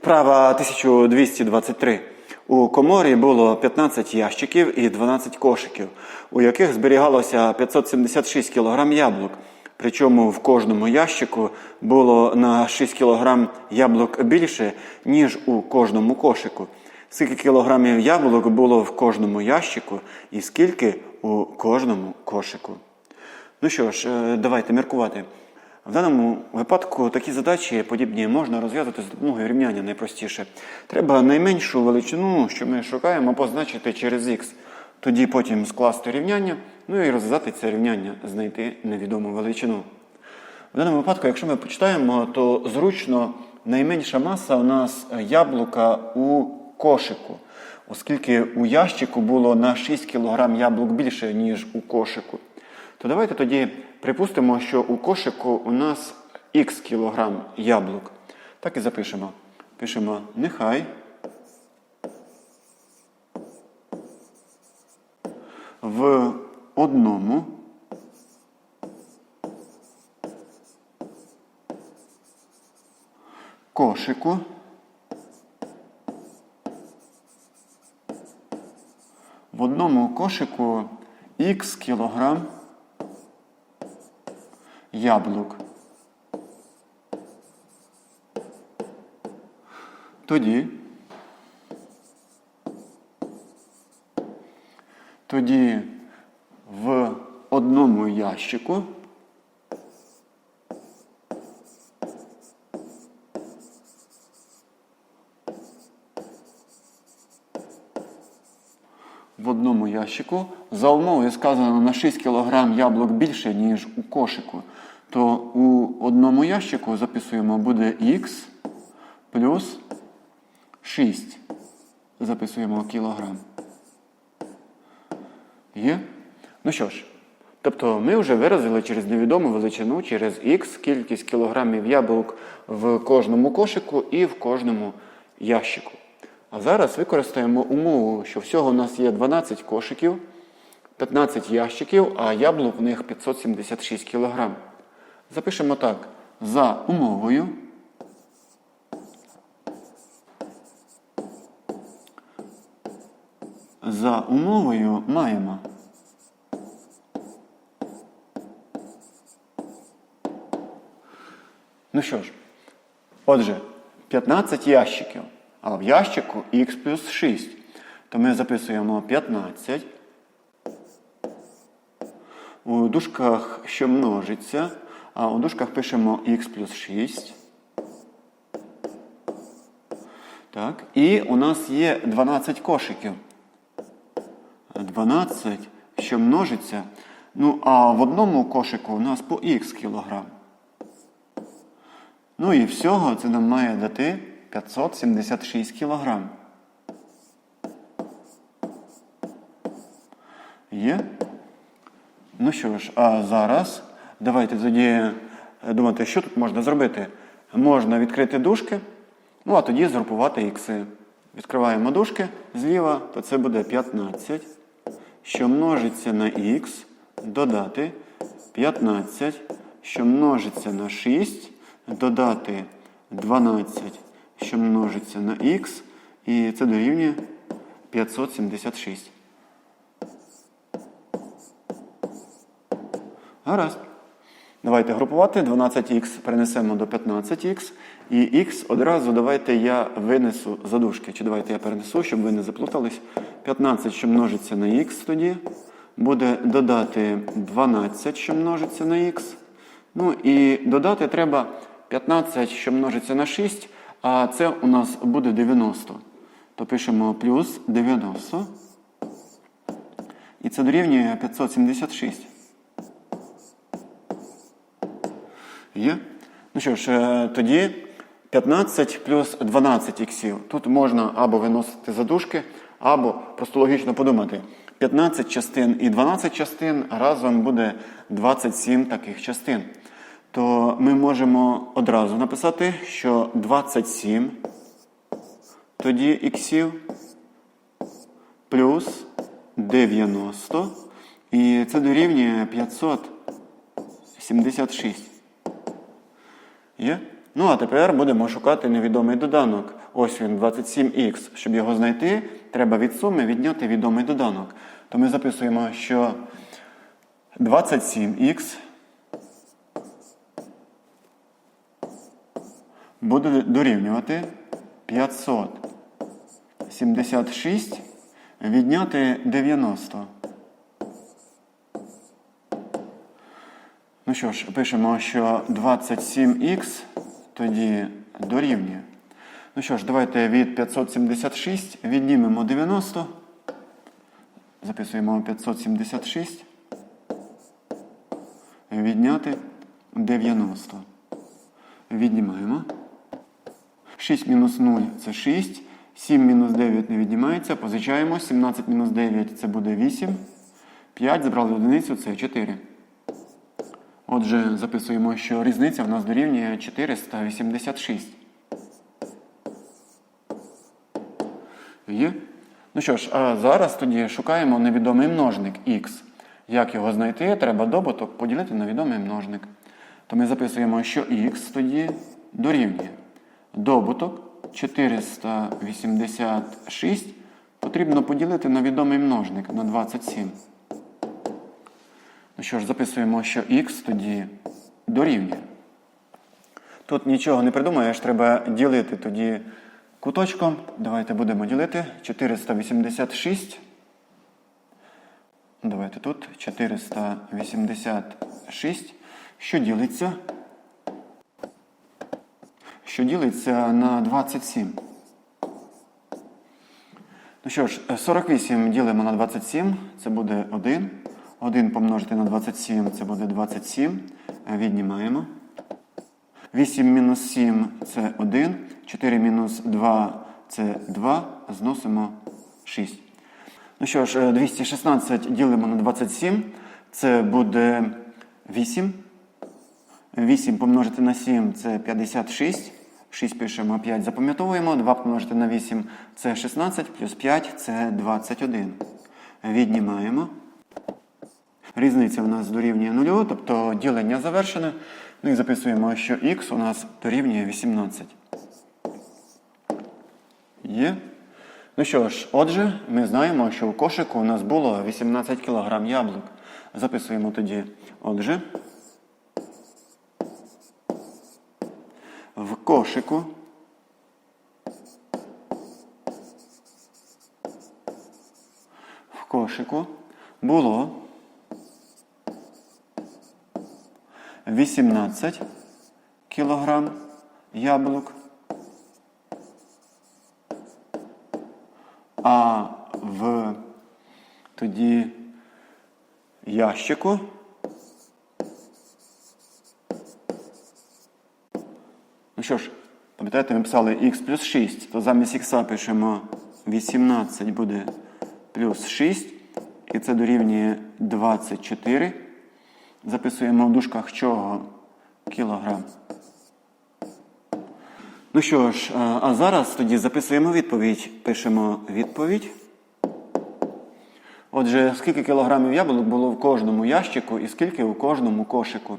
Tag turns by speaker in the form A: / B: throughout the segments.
A: Вправа 1223. У коморі було 15 ящиків і 12 кошиків, у яких зберігалося 576 кг яблук. Причому в кожному ящику було на 6 кг яблук більше, ніж у кожному кошику. Скільки кілограмів яблук було в кожному ящику і скільки у кожному кошику. Ну що ж, е, давайте міркувати. В даному випадку такі задачі подібні можна розв'язати з допомогою рівняння найпростіше. Треба найменшу величину, що ми шукаємо, позначити через х. Тоді потім скласти рівняння, ну і розв'язати це рівняння, знайти невідому величину. В даному випадку, якщо ми почитаємо, то зручно найменша маса у нас яблука у кошику, оскільки у ящику було на 6 кг яблук більше, ніж у кошику. То давайте тоді припустимо, що у кошику у нас х кілограм яблук. Так і запишемо. Пишемо нехай в одному кошику в одному кошику х кілограм яблук. Тоді, тоді в одному ящику. В одному ящику. За умовою сказано на 6 кг яблук більше, ніж у кошику, одному ящику записуємо буде х плюс 6. Записуємо кілограм. Є? Ну що ж, тобто ми вже виразили через невідому величину, через х кількість кілограмів яблук в кожному кошику і в кожному ящику. А зараз використаємо умову, що всього у нас є 12 кошиків, 15 ящиків, а яблук в них 576 кг. Запишемо так. За умовою. За умовою маємо. Ну що ж, отже, 15 ящиків, а в ящику х плюс 6. То ми записуємо 15. У дужках що множиться, а у дужках пишемо х плюс 6. Так, і у нас є 12 кошиків. 12, що множиться. Ну, а в одному кошику у нас по х кілограм. Ну і всього це нам має дати 576 кілограм. Є? Ну що ж, а зараз давайте тоді е, думати, що тут можна зробити. Можна відкрити дужки, ну а тоді згрупувати ікси. Відкриваємо дужки зліва, то це буде 15, що множиться на х, додати 15, що множиться на 6, додати 12, що множиться на х, і це дорівнює 576. Гаразд. Давайте групувати. 12х перенесемо до 15х. І х одразу давайте я винесу за дужки. Чи давайте я перенесу, щоб ви не заплутались. 15, що множиться на х тоді. Буде додати 12, що множиться на х. Ну і додати треба 15, що множиться на 6, а це у нас буде 90. То пишемо плюс 90. І це дорівнює 576. Є? Ну що ж, е, тоді 15 плюс 12 іксів. Тут можна або виносити задушки, або просто логічно подумати. 15 частин і 12 частин разом буде 27 таких частин. То ми можемо одразу написати, що 27 тоді іксів плюс 90. І це дорівнює 576. Є? Ну, а тепер будемо шукати невідомий доданок. Ось він, 27х. Щоб його знайти, треба від суми відняти відомий доданок. То ми записуємо, що 27х буде дорівнювати 576 відняти 90. Ну що ж, пишемо, що 27х тоді дорівнює. Ну що ж, давайте від 576 віднімемо 90. Записуємо 576. Відняти 90. Віднімаємо. 6 мінус 0 це 6. 7 мінус 9 не віднімається. Позичаємо. 17 мінус 9 це буде 8. 5 забрали одиницю, це 4. Отже, записуємо, що різниця в нас дорівнює 486. Є? Ну що ж, а зараз тоді шукаємо невідомий множник х. Як його знайти? Треба добуток поділити на відомий множник. То ми записуємо, що х тоді дорівнює. Добуток 486 потрібно поділити на відомий множник на 27. Ну що ж, записуємо, що х тоді дорівнює. Тут нічого не придумаєш, треба ділити тоді куточком. Давайте будемо ділити. 486. Давайте тут 486. Що ділиться? Що ділиться на 27. Ну що ж, 48 ділимо на 27, це буде 1. 1 помножити на 27 це буде 27. Віднімаємо. 8 мінус 7 це 1. 4 мінус 2 це 2. Зносимо 6. Ну що ж, 216 ділимо на 27. Це буде 8. 8 помножити на 7 це 56. 6 пишемо 5, запам'ятовуємо. 2 помножити на 8 це 16, плюс 5 це 21. Віднімаємо. Різниця у нас дорівнює 0, тобто ділення завершене. Ну і записуємо, що х у нас дорівнює 18. Є. Ну що ж, отже, ми знаємо, що у кошику у нас було 18 кг яблук. Записуємо тоді. Отже, в кошику в кошику було 18 кілограм яблук, а в тоді ящику Ну що ж, пам'ятаєте, ми писали х плюс 6, то замість х пишемо 18 буде плюс 6, і це дорівнює 24. Записуємо в дужках чого кілограм. Ну що ж, а а зараз тоді записуємо відповідь. Пишемо відповідь. Отже, скільки кілограмів яблук було в кожному ящику і скільки у кожному кошику.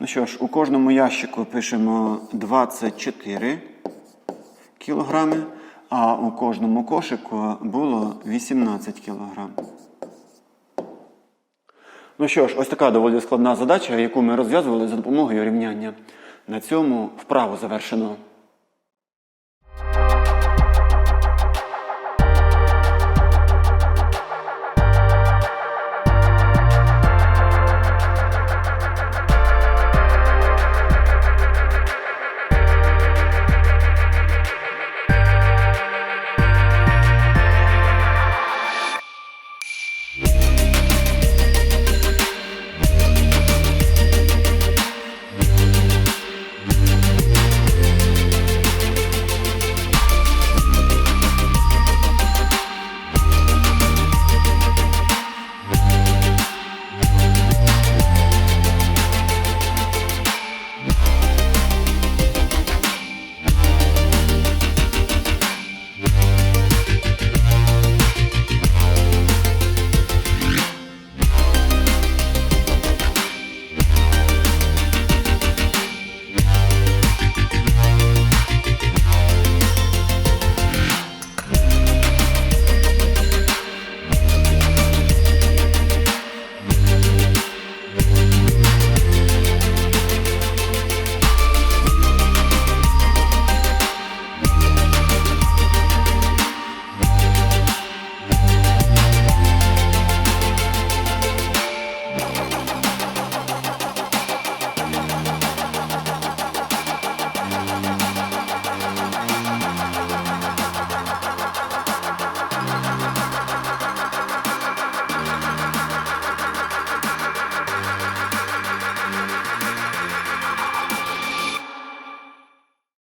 A: Ну що ж, у кожному ящику пишемо 24 кілограми, а у кожному кошику було 18 кілограм. Ну що ж, ось така доволі складна задача, яку ми розв'язували за допомогою рівняння. На цьому вправу завершено.